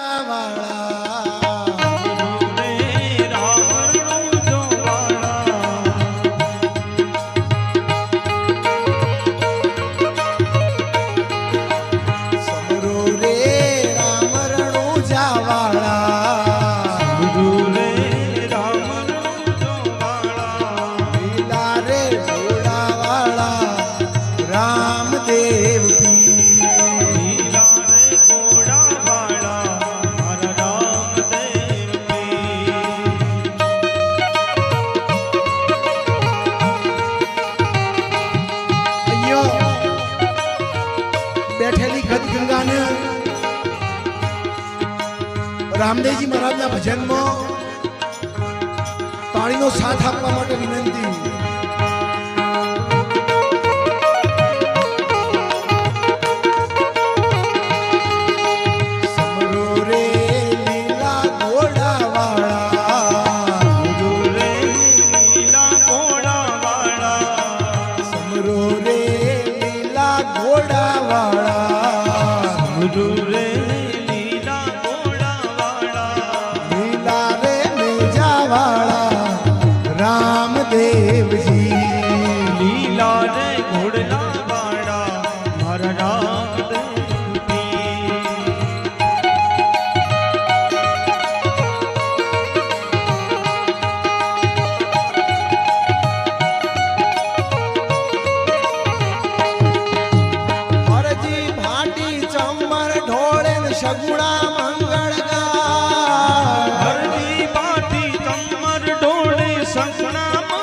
वाला બેઠેલી ખદગંગાને રામદેવજી મહારાજના ભજનમાં પાણીનો સાથ આપવા માટે વિનંતી. રામદેવજી લીલા રે ઘોડલા સગુણા મંગ